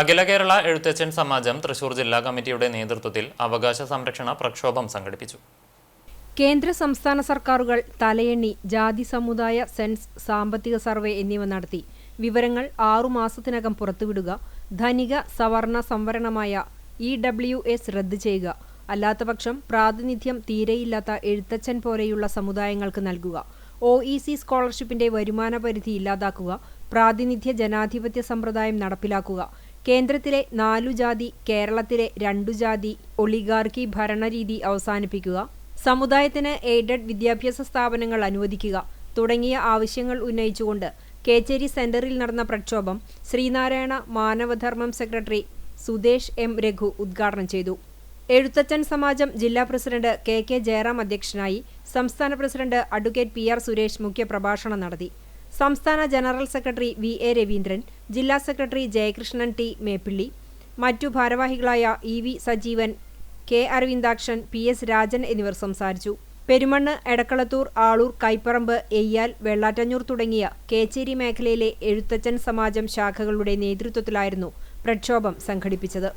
അഖില കേരള എഴുത്തച്ഛൻ സമാജം തൃശൂർ ജില്ലാ കമ്മിറ്റിയുടെ നേതൃത്വത്തിൽ അവകാശ സംരക്ഷണ പ്രക്ഷോഭം സംഘടിപ്പിച്ചു. കേന്ദ്ര സംസ്ഥാന സർക്കാരുകൾ തലയെണ്ണി ജാതി സമുദായ സെൻസ് സാമ്പത്തിക സർവേ എന്നിവ നടത്തി. വിവരങ്ങൾ ആറുമാസത്തിനകം പുറത്തുവിടുക ധനിക സവർണ സംവരണമായ ഇ ഡബ്ല്യു എസ് റദ്ദ് ചെയ്യുക അല്ലാത്തപക്ഷം പ്രാതിനിധ്യം തീരെയില്ലാത്ത എഴുത്തച്ഛൻ പോലെയുള്ള സമുദായങ്ങൾക്ക് നൽകുക ഒ ഇ സി സ്കോളർഷിപ്പിന്റെ വരുമാന പരിധി ഇല്ലാതാക്കുക പ്രാതിനിധ്യ ജനാധിപത്യ സമ്പ്രദായം നടപ്പിലാക്കുക കേന്ദ്രത്തിലെ നാലു ജാതി കേരളത്തിലെ രണ്ടു ജാതി ഒളിഗാർക്കി ഭരണരീതി അവസാനിപ്പിക്കുക സമുദായത്തിന് എയ്ഡഡ് വിദ്യാഭ്യാസ സ്ഥാപനങ്ങൾ അനുവദിക്കുക തുടങ്ങിയ ആവശ്യങ്ങൾ ഉന്നയിച്ചുകൊണ്ട് കേച്ചേരി സെന്ററിൽ നടന്ന പ്രക്ഷോഭം ശ്രീനാരായണ മാനവധർമ്മം സെക്രട്ടറി സുദേശ് എം രഘു ഉദ്ഘാടനം ചെയ്തു. എഴുത്തച്ഛൻ സമാജം ജില്ലാ പ്രസിഡന്റ് കെ കെ ജയറാം അധ്യക്ഷനായി സംസ്ഥാന president advocate P R Suresh മുഖ്യപ്രഭാഷണം നടത്തി. സംസ്ഥാന general secretary V A Raveendran ജില്ലാ സെക്രട്ടറി ജയകൃഷ്ണൻ ടി മേപ്പിള്ളി മറ്റു ഭാരവാഹികളായ E V Sajeevan K Aravindakshan P S Rajan എന്നിവർ സംസാരിച്ചു. പെരുമണ്ണ് എടക്കളത്തൂർ ആളൂർ കൈപ്പറമ്പ് എയ്യാൽ വെള്ളാറ്റഞ്ഞൂർ തുടങ്ങിയ കേച്ചേരി മേഖലയിലെ എഴുത്തച്ഛൻ സമാജം ശാഖകളുടെ നേതൃത്വത്തിലായിരുന്നു പ്രക്ഷോഭം സംഘടിപ്പിച്ചത്.